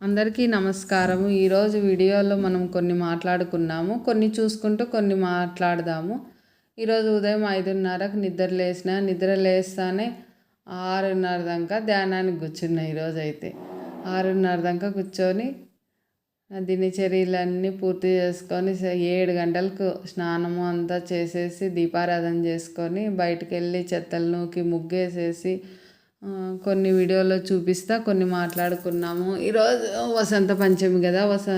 అందరికీ నమస్కారము. ఈరోజు వీడియోలో మనం కొన్ని మాట్లాడుకున్నాము. కొన్ని చూసుకుంటూ కొన్ని మాట్లాడదాము. ఈరోజు ఉదయం ఐదున్నరకు నిద్ర లేచిన నిద్ర లేస్తానే ఆరున్నర దాకా ధ్యానానికి కూర్చున్నా ఈరోజు అయితే. ఆరున్నర దాకా కూర్చొని నా దినచర్యలన్నీ పూర్తి చేసుకొని ఏడు గంటలకు స్నానము అంతా చేసేసి దీపారాధన చేసుకొని బయటకు వెళ్ళి చెత్తలు నూకి ముగ్గేసేసి కొన్ని వీడియోలో చూపిస్తా కొన్ని మాట్లాడుకున్నాము. ఈరోజు వసంత పంచమి కదా వస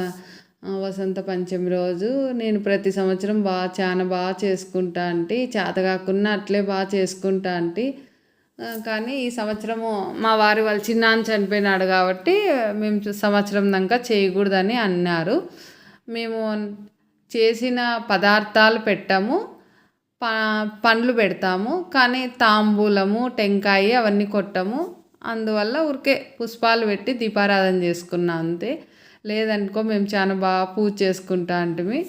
వసంత పంచమి రోజు నేను ప్రతి సంవత్సరం బాగా చాలా బాగా చేసుకుంటా అంటే. చేత కాకుండా అట్లే బాగా చేసుకుంటా అంటే. కానీ ఈ సంవత్సరము మా వారి వాళ్ళ చిన్నాన్న చనిపోయినాడు కాబట్టి మేము సంవత్సరం దాకా చేయకూడదని అన్నారు. మేము చేసిన పదార్థాలు పెట్టాము. పా పండ్లు పెడతాము. కానీ తాంబూలము టెంకాయ అవన్నీ కొట్టము. అందువల్ల ఊరికే పుష్పాలు పెట్టి దీపారాధన చేసుకున్నాం అంతే. లేదనుకో మేము చాలా బాగా పూజ చేసుకుంటా అంటిమి.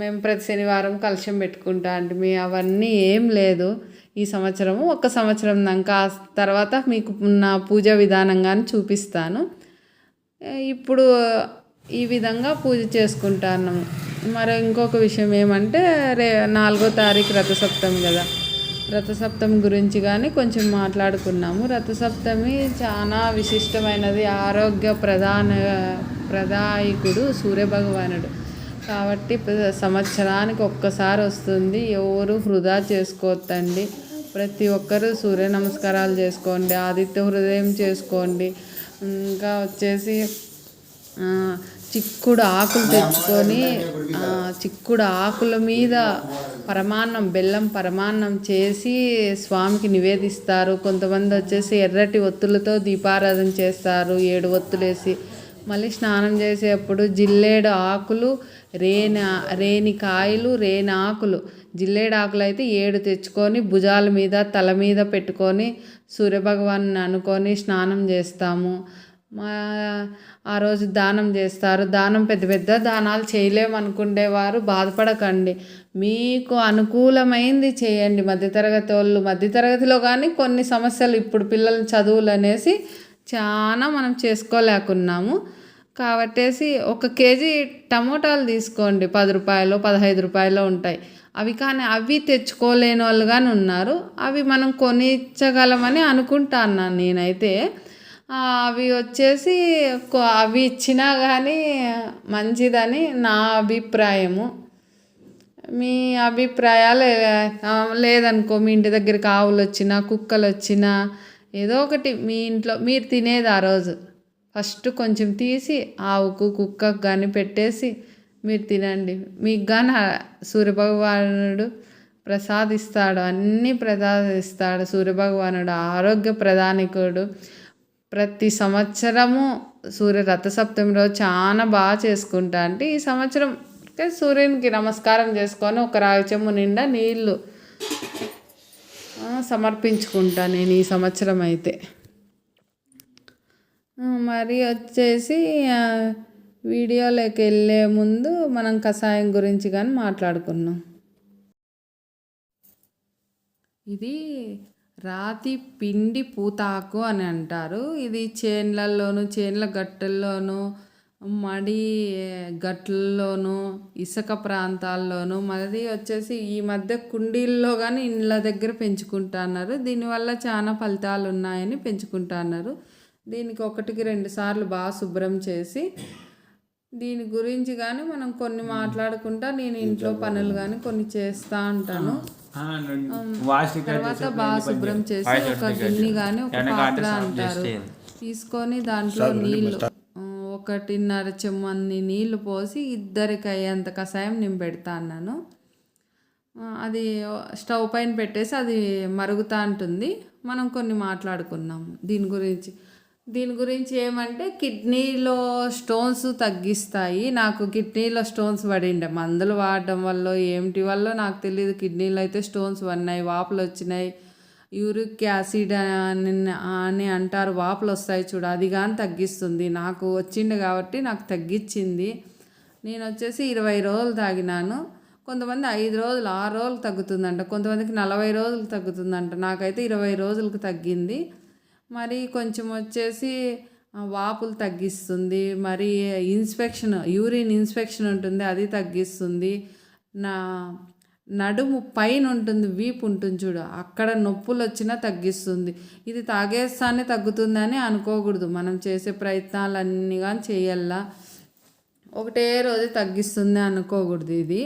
మేము ప్రతి శనివారం కలశం పెట్టుకుంటా అంటిమి. అవన్నీ ఏం లేదు. ఈ సంవత్సరము ఒక సంవత్సరం దాకా. తర్వాత మీకు నా పూజ విధానంగానే చూపిస్తాను. ఇప్పుడు ఈ విధంగా పూజ చేసుకుంటాను మరి ఇంకొక విషయం ఏమంటే రే నాలుగో తారీఖు రథసప్తమి కదా. రథసప్తమి గురించి కానీ కొంచెం మాట్లాడుకున్నాము. రథసప్తమి చాలా విశిష్టమైనది. ఆరోగ్య ప్రధాన ప్రదాయకుడు సూర్యభగవానుడు. కాబట్టి ప్ర- సంవత్సరానికి ఒక్కసారి వస్తుంది. ఎవరు వృధా చేసుకోవద్దండి. ప్రతి ఒక్కరూ సూర్య నమస్కారాలు చేసుకోండి. ఆదిత్య హృదయం చేసుకోండి. ఇంకా వచ్చేసి చిక్కుడు ఆకులు తెచ్చుకొని చిక్కుడు ఆకుల మీద పరమాన్నం బెల్లం పరమాన్నం చేసి స్వామికి నివేదిస్తారు. కొంతమంది వచ్చేసి ఎర్రటి ఒత్తులతో దీపారాధన చేస్తారు. ఏడు ఒత్తులేసి మళ్ళీ స్నానం చేసేటప్పుడు జిల్లేడు ఆకులు రేని రేని కాయలు రేని ఆకులు. జిల్లేడు ఆకులు అయితే ఏడు తెచ్చుకొని భుజాల మీద తల మీద పెట్టుకొని సూర్యభగవాన్ని అనుకొని స్నానం చేస్తాము. మా ఆ రోజు దానం చేస్తారు. దానం పెద్ద పెద్ద దానాలు చేయలేమనుకునేవారు బాధపడకండి. మీకు అనుకూలమైంది చేయండి. మధ్యతరగతి వాళ్ళు మధ్యతరగతిలో కానీ కొన్ని సమస్యలు ఇప్పుడు పిల్లల చదువులు అనేసి చాలా మనం చేసుకోలేకున్నాము. కాబట్టేసి ఒక కేజీ టమోటాలు తీసుకోండి. పది రూపాయలు పదహైదు రూపాయలు ఉంటాయి. అవి కానీ అవి తెచ్చుకోలేని వాళ్ళు కానీ ఉన్నారు. అవి మనం కొనిచ్చగలమని అనుకుంటాను నేనైతే. అవి వచ్చేసి అవి ఇచ్చినా కానీ మంచిదని నా అభిప్రాయము. మీ అభిప్రాయాలు లేదనుకో మీ ఇంటి దగ్గరికి ఆవులు వచ్చినా కుక్కలు వచ్చినా ఏదో ఒకటి మీ ఇంట్లో మీరు తినేది ఆ రోజు. ఫస్ట్ కొంచెం తీసి ఆవుకు కుక్కకు కానీ పెట్టేసి మీరు తినండి. మీకు కానీ సూర్యభగవానుడు ప్రసాదిస్తాడు అన్నీ ప్రసాదిస్తాడు. సూర్యభగవానుడు ఆరోగ్య ప్రధానికుడు. ప్రతి సంవత్సరము సూర్య రథసప్తమి రోజు చాలా బాగా చేసుకుంటా అంటే ఈ సంవత్సరం సూర్యునికి నమస్కారం చేసుకొని ఒక రాగి నిండా నీళ్ళు సమర్పించుకుంటా నేను ఈ సంవత్సరం అయితే. మరి వచ్చేసి వీడియోలోకి వెళ్ళే ముందు మనం కషాయం గురించి కానీ మాట్లాడుకున్నాం ఇది రాతి పిండి పూతాకు అని అంటారు. ఇది చేన్లలోను చేన్ల గట్టల్లోను మడి గట్లలోను ఇసుక ప్రాంతాల్లోను మరి వచ్చేసి ఈ మధ్య కుండీల్లో కానీ ఇండ్ల దగ్గర పెంచుకుంటున్నారు. దీనివల్ల చాలా ఫలితాలు ఉన్నాయని పెంచుకుంటున్నారు. దీనికి ఒకటికి రెండు సార్లు బాగా శుభ్రం చేసి దీని గురించి కానీ మనం కొన్ని మాట్లాడుకుంటా నేను ఇంట్లో పనులు కానీ కొన్ని చేస్తూ ఉంటాను తర్వాత బాగా శుభ్రం చేసి ఒక గిన్నె కానీ ఒక పాత్ర అంటారు. తీసుకొని దాంట్లో నీళ్ళు ఒకటిన్నర చెమ్మన్ని నీళ్ళు పోసి ఇద్దరికి అయ్యేంత కషాయం నేను పెడతా అన్నాను. అది స్టవ్ పైన పెట్టేసి అది మరుగుతూ ఉంటుంది మనం కొన్ని మాట్లాడుకున్నాము దీని గురించి. దీని గురించి ఏమంటే కిడ్నీలో స్టోన్స్ తగ్గిస్తాయి. నాకు కిడ్నీలో స్టోన్స్ పడిండే. మందులు వాడడం వల్ల ఏమిటి వల్ల నాకు తెలియదు కిడ్నీలో అయితే స్టోన్స్ పడినాయి వాపులు వచ్చినాయి. యూరిక్ యాసిడ్ అని అని అంటారు. వాపులు వస్తాయి చూడు అది కానీ తగ్గిస్తుంది. నాకు వచ్చింది కాబట్టి నాకు తగ్గించింది. నేను వచ్చేసి ఇరవై రోజులు తాగినాను. కొంతమంది ఐదు రోజులు ఆరు రోజులు తగ్గుతుందంట. కొంతమందికి నలభై రోజులు తగ్గుతుందంట. నాకైతే ఇరవై రోజులకు తగ్గింది. మరి కొంచెం వచ్చేసి వాపులు తగ్గిస్తుంది. మరి ఇన్స్పెక్షన్ యూరిన్ ఇన్స్పెక్షన్ ఉంటుంది అది తగ్గిస్తుంది. నా నడుము పైన ఉంటుంది వీపు ఉంటుంది చూడు అక్కడ నొప్పులు వచ్చినా తగ్గిస్తుంది. ఇది తాగేస్తానే తగ్గుతుందని అనుకోకూడదు. మనం చేసే ప్రయత్నాలన్నీ కానీ చేయాలా? ఒకటే రోజు తగ్గిస్తుంది అనుకోకూడదు ఇది.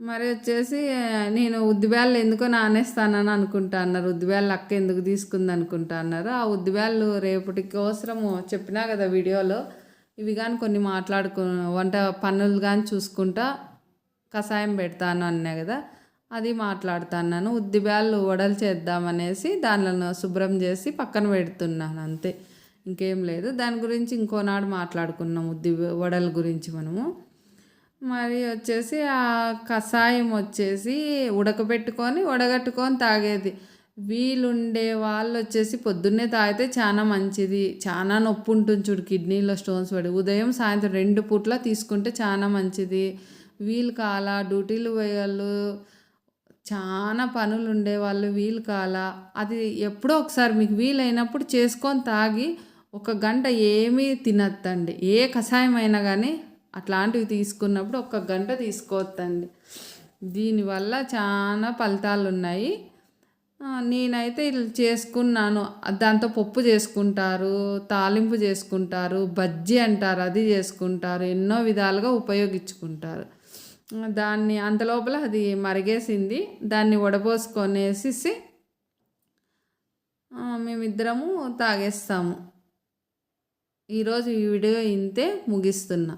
మరి వచ్చేసి నేను ఉద్దిబేళ్ళు ఎందుకో నానేస్తానని అనుకుంటా అన్నారు. ఉద్దిబేళ్ళు అక్క ఎందుకు తీసుకుంది అనుకుంటా అన్నారు. ఆ ఉద్దిబేళ్ళు రేపటి కోసము చెప్పినా కదా వీడియోలో ఇవి కానీ కొన్ని మాట్లాడుకు వంట పనులు కానీ చూసుకుంటా కషాయం పెడతాను అన్నా కదా అది మాట్లాడుతున్నాను. ఉద్దిబేళ్ళు వడలు చేద్దామనేసి దానిలో శుభ్రం చేసి పక్కన పెడుతున్నాను అంతే. ఇంకేం లేదు. దాని గురించి ఇంకోనాడు మాట్లాడుకున్నాం ఉద్ది వడల గురించి మనము. మరి వచ్చేసి ఆ కషాయం వచ్చేసి ఉడకబెట్టుకొని వడగట్టుకొని తాగేది. వీలుండే వాళ్ళు వచ్చేసి పొద్దున్నే తాగితే చాలా మంచిది. చాలా నొప్పి ఉంటుంది చూడు కిడ్నీలో స్టోన్స్ పడి. ఉదయం సాయంత్రం రెండు పూట్ల తీసుకుంటే చాలా మంచిది. వీలు కాల డ్యూటీలు పోయేవాళ్ళు చాలా పనులు ఉండేవాళ్ళు వీలు కాల. అది ఎప్పుడో ఒకసారి మీకు వీలైనప్పుడు చేసుకొని తాగి ఒక గంట ఏమీ తినద్దండి. ఏ కషాయం అయినా కానీ అట్లాంటివి తీసుకున్నప్పుడు ఒక గంట తీసుకోవద్దండి. దీనివల్ల చాలా ఫలితాలు ఉన్నాయి నేనైతే ఇలా చేసుకున్నాను. దాంతో పప్పు చేసుకుంటారు తాలింపు చేసుకుంటారు బజ్జీ అంటారు అది చేసుకుంటారు ఎన్నో విధాలుగా ఉపయోగించుకుంటారు. దాన్ని అంత లోపల అది మరిగేసింది. దాన్ని వడపోసుకొనేసి మేమిద్దరము తాగేస్తాము. ఈరోజు ఈ వీడియో ఇంతే ముగిస్తున్నా.